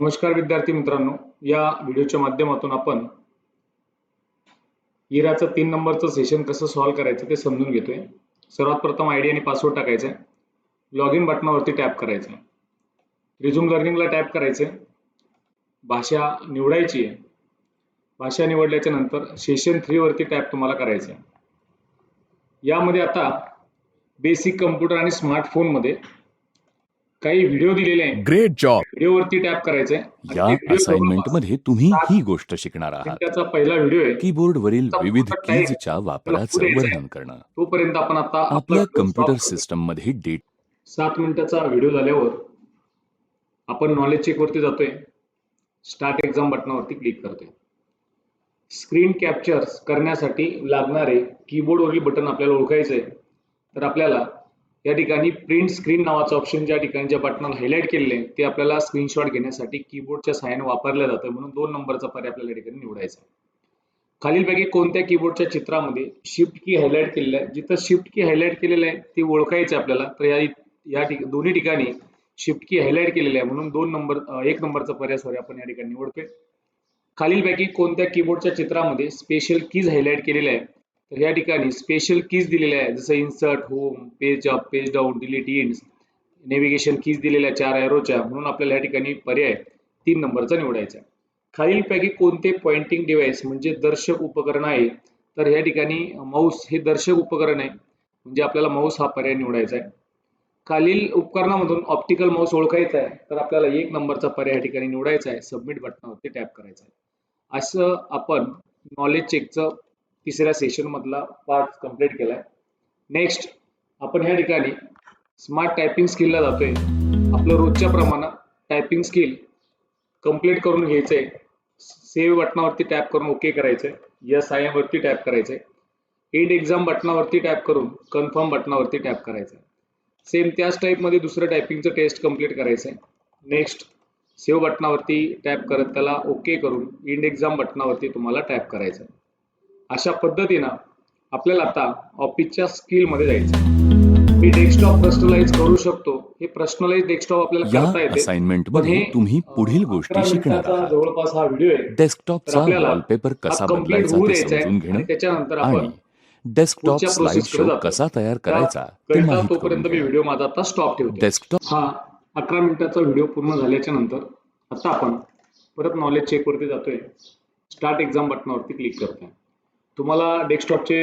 नमस्कार विद्यार्थी मित्रांनो. या व्हिडिओच्या माध्यमातून आपण इराचं तीन नंबरचं सेशन कसं सॉल्व्ह करायचं ते समजून घेतोय. सर्वात प्रथम आय डी आणि पासवर्ड टाकायचा. आहे लॉग इन बटनावरती टॅप करायचं. आहे रिझ्यूम लर्निंगला टॅप करायचं. आहे भाषा निवडायची आहे. भाषा निवडल्याच्या नंतर सेशन थ्रीवरती टॅप तुम्हाला करायचं आहे. यामध्ये आता बेसिक कम्प्युटर आणि स्मार्टफोनमध्ये काही व्हिडिओ दिलेले आहेत. ग्रेट जॉब व्हिडिओवरती टॅप करायचंय. या असाइनमेंटमध्ये तुम्ही ही गोष्ट शिकणार आहात. मिनिटाचा पहिला व्हिडिओ आहे. कीबोर्ड वरील विविध कीजच्या वापराचं. वर्णन करणं. तोपर्यंत आपण आता आपला आपल्या कम्प्युटर. सिस्टममध्ये डेट सात मिनिटाचा व्हिडिओ झाल्यावर आपण नॉलेज चेक वरती जातोय. स्टार्ट एक्झाम बटनावरती क्लिक करतोय. स्क्रीन कॅप्चर करण्यासाठी लागणारे कीबोर्डवरील बटन आपल्याला ओळखायचं आहे तर आपल्याला या ठिकाणी प्रिंट स्क्रीन नावाचं ऑप्शन ज्या ठिकाणी ज्या बटनाला हायलाईट केलेलं आहे ते आपल्याला स्क्रीनशॉट घेण्यासाठी कीबोर्डच्या सहाय्याने वापरलं जातं म्हणून दोन नंबरचा पर्याय आपल्याला या ठिकाणी निवडायचा खालीलपैकी कोणत्या कीबोर्डच्या चित्रामध्ये शिफ्ट की हायलाईट केलेलं आहे? जिथं शिफ्ट की हायलाईट केलेलं आहे ते ओळखायचं आहे आपल्याला. तर या या दोन्ही ठिकाणी शिफ्ट की हायलाईट केलेलं आहे. म्हणून दोन नंबर एक नंबरचा पर्याय सॉरी आपण या ठिकाणी निवडतोय. खालीलपैकी कोणत्या कीबोर्डच्या चित्रामध्ये स्पेशल कीज हायलाईट केलेल्या आहे? तर या ठिकाणी स्पेशल कीज दिलेल्या आहे जसं insert home page up page down delete ends navigation keys दिलेल्या चार एरोच्या म्हणून आपल्याला या ठिकाणी पर्याय तीन नंबरचा निवडायचा आहे. खालीलपैकी कोणते पॉइंटिंग डिव्हाइस म्हणजे दर्शक उपकरण आहे? तर या ठिकाणी माऊस हे दर्शक उपकरण आहे. म्हणजे आपल्याला माऊस हा पर्याय निवडायचा आहे. खालील उपकरणामधून ऑप्टिकल माऊस ओळखायचा आहे. तर आपल्याला एक नंबरचा पर्याय या ठिकाणी निवडायचा आहे. सबमिट बटनावरती टॅप करायचा आहे. असं आपण नॉलेज चेकचं तिसऱ्या सेशन मधला पार्ट कंप्लीट केलाय. नेक्स्ट आपण ह्या ठिकाणी स्मार्ट टायपिंग स्किलला जातोय. आपलं रोजच्या प्रमाणात टायपिंग स्किल कंप्लीट करून घ्यायचंय. सेव्ह बटनावरती टॅप करून ओके करायचंय. यस आय एम वरती टॅप करायचंय. एड एक्झाम बटनावरती टॅप करून कन्फर्म बटनावरती टॅप करायचंय. सेम त्याच टाईपमध्ये दुसरं टायपिंगचं टेस्ट कंप्लीट करायचंय. नेक्स्ट सेव्ह बटनावरती टॅप करत त्याला ओके करून इंड एक्झाम बटनावरती तुम्हाला टॅप करायचं आहे अशा पद्धतीनं आपल्याला आता ऑफिसच्या स्किलमध्ये जायचं मी डेस्कटॉप पर्सनलाइज करू शकतो. हे पर्सनलाइज डेस्कटॉप आपल्याला या करता येते. असाइनमेंट पण हे मध्ये तुम्ही पुढील गोष्टी अकरा शिकणार मिनिटाचा आहात. जवळपास हा व्हिडिओ आहे. डेस्कटॉपचा आपल्याला वॉलपेपर हा कसा complete बदलायचा होऊ ते द्यायचा आहे. समजून आणि घेणं त्याच्यानंतर आपण आणि डेस्कटॉप पुढच्या स्लाइड शो जातो. कसा तयार करायचा ते करिता माहीत तोपर्यंत मी व्हिडिओ माझा आता स्टॉप ठेवतो. डेस्कटॉप हा अकरा मिनिटाचा व्हिडिओ पूर्ण झाल्याच्यानंतर आता आपण परत नॉलेज चेक वरती जातोय. स्टार्ट एक्झाम बटनावरती क्लिक करतोय. तुम्हाला डेस्कटॉपचे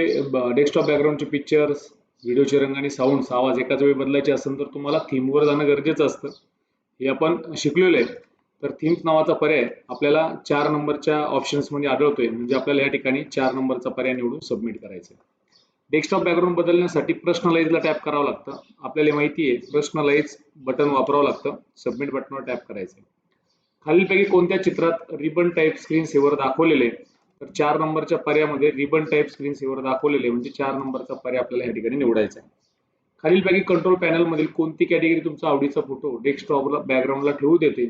डेस्कटॉप बॅकग्राऊंडचे पिक्चर्स व्हिडिओचे रंग आणि साऊंड आवाज एकाच वेळी बदलायचे असेल तर तुम्हाला थीमवर जाणं गरजेचं असतं. हे आपण शिकलेलो आहे. तर थीम्स नावाचा पर्याय आपल्याला चार नंबरच्या ऑप्शन्समध्ये आढळतोय. म्हणजे आपल्याला या ठिकाणी चार नंबरचा पर्याय निवडून सबमिट करायचा आहे. डेस्कटॉप बॅकग्राऊंड बदलण्यासाठी प्रश्नलाईजला टॅप करावं लागतं. आपल्याला माहिती आहे प्रश्नलाईज बटन वापरावं लागतं. सबमिट बटनवर टॅप करायचं आहे. खालीलपैकी कोणत्या चित्रात रिबन टाईप स्क्रीन सेवर दाखवलेले आहे? तर चार नंबरच्या पर्यायामध्ये रिबन टाईप स्क्रीन सेवर दाखवलेले म्हणजे चार नंबरचा पर्याय आपल्याला या ठिकाणी निवडायचा आहे. खालीलपैकी कंट्रोल पॅनल मधील कोणती कॅटेगरी तुमचा आवडीचा फोटो डेस्कटॉपला बॅकग्राऊंडला ठेवू देते?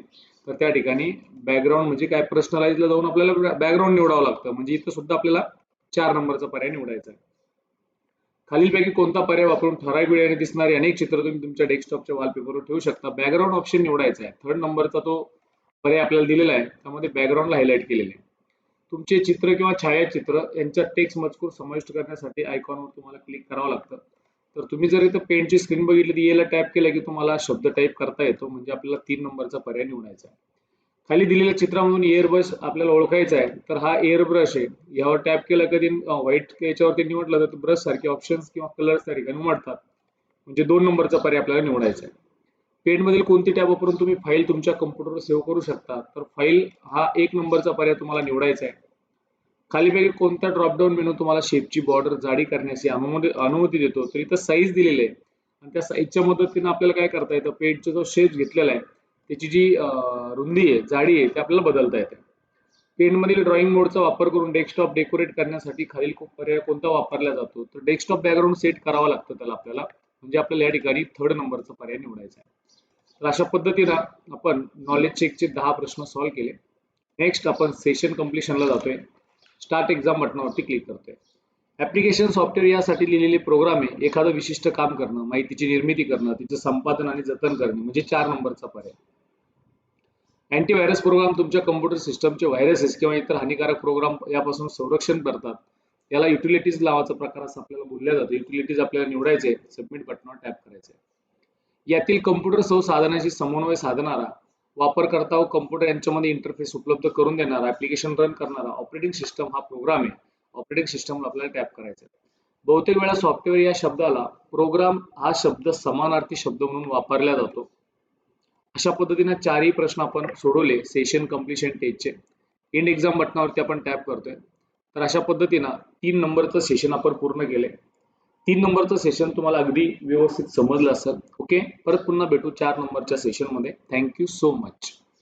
तर त्या ठिकाणी बॅकग्राऊंड म्हणजे काय? पर्सनलाइजला जाऊन आपल्याला बॅकग्राऊंड निवडावं लागतं. म्हणजे इथं सुद्धा आपल्याला चार नंबरचा पर्याय निवडायचा आहे. खालीलपैकी कोणता पर्याय वापरून ठराविक वेळेने दिसणारी अनेक चित्र तुम्ही तुमच्या डेस्कटॉपच्या वॉलपेपरवर ठेवू शकता. बॅकग्राऊंड ऑप्शन निवडायचा आहे. थर्ड नंबरचा तो पर्याय आपल्याला दिलेला आहे. त्यामध्ये बॅकग्राऊंडला हायलाईट केलेले आहे. तुमचे चित्र किंवा छायाचित्र यांच्या टेक्स्ट मजकूर समाविष्ट करण्यासाठी आयकॉनवर तुम्हाला क्लिक करावं लागतं. तर तुम्ही जर इथं पेंटची स्क्रीन बघितली तर याला टॅप केलं की तुम्हाला शब्द टाईप करता येतो म्हणजे आपल्याला तीन नंबरचा पर्याय निवडायचा आहे. खाली दिलेल्या चित्रामधून एअरब्रश आपल्याला ओळखायचा आहे तर हा एअर ब्रश आहे. यावर टॅप केलं कधी व्हाईट याच्यावरती निवडलं तर ब्रश सारखे ऑप्शन्स किंवा कलर्स त्या ठिकाणी उमटतात. म्हणजे दोन नंबरचा पर्याय आपल्याला निवडायचा आहे. पेंटमधील मधील कोणती टॅब वापरून तुम्ही फाईल तुमच्या कम्प्युटरवर सेव्ह करू शकता तर फाईल हा एक नंबरचा पर्याय तुम्हाला निवडायचा आहे. खालीपैकी कोणता ड्रॉपडाऊन मेनू तुम्हाला शेपची बॉर्डर जाडी करण्याची अनुमती देतो. तर इथं साईज दिलेली आहे. आणि त्या साईजच्या मदतीने आपल्याला काय करता येतं? पेजचा जो शेप घेतलेला आहे त्याची जी रुंदी आहे जाडी आहे ते आपल्याला बदलता येते. पेंटमधील ड्रॉइंग मोडचा वापर करून डेस्कटॉप डेकोरेट करण्यासाठी खालील पर्याय कोणता वापरला जातो? तर डेस्कटॉप बॅकग्राऊंड सेट करावा लागतं त्याला आपल्याला. म्हणजे आपल्याला या ठिकाणी थर्ड नंबरचा पर्याय निवडायचा आहे. तर अशा पद्धतीनं आपण नॉलेज चेकचे दहा प्रश्न सॉल्व्ह केले. नेक्स्ट आपण सेशन कम्प्लिशनला जातोय. स्टार्ट एक्झाम बटनावरती क्लिक करतोय. ऍप्लिकेशन सॉफ्टवेअर यासाठी लिहिलेले प्रोग्राम आहे एखादं विशिष्ट काम करणं माहितीची निर्मिती करणं तिचं संपादन आणि जतन करणे म्हणजे चार नंबरचा पर्याय. अँटीव्हायरस प्रोग्राम तुमच्या कम्प्युटर सिस्टमचे व्हायरसेस किंवा इतर हानिकारक प्रोग्राम यापासून संरक्षण करतात. याला युटिलिटीज नावाचा प्रकार असं आपल्याला बोलल्या जातो. युटिलिटीज आपल्याला निवडायचे सबमिट बटनावर टॅप करायचे यातील कम्प्युटर सह साधनाशी समन्वय साधणारा वापरकर्ता हो, व कम्प्युटर यांच्यामध्ये इंटरफेस उपलब्ध करून देणारा ऍप्लिकेशन रन करणारा ऑपरेटिंग सिस्टम हा प्रोग्राम आहे. ऑपरेटिंग सिस्टमला आपल्याला टॅप करायचा आहे. बहुतेक वेळा सॉफ्टवेअर या शब्दाला प्रोग्राम हा शब्द समानार्थी शब्द म्हणून वापरला जातो. अशा पद्धतीने चारही प्रश्न आपण सोडवले सेशन कम्प्लिशन टेजचे एंड एक्झाम बटनावरती आपण टॅप करतोय. तर अशा पद्धतीनं तीन नंबरचं सेशन आपण पूर्ण केले तीन नंबरचं सेशन तुम्हाला अगदी व्यवस्थित समजलं असेल. ओके परत पुन्हा भेटू चार नंबरच्या सेशनमध्ये थँक्यू सो मच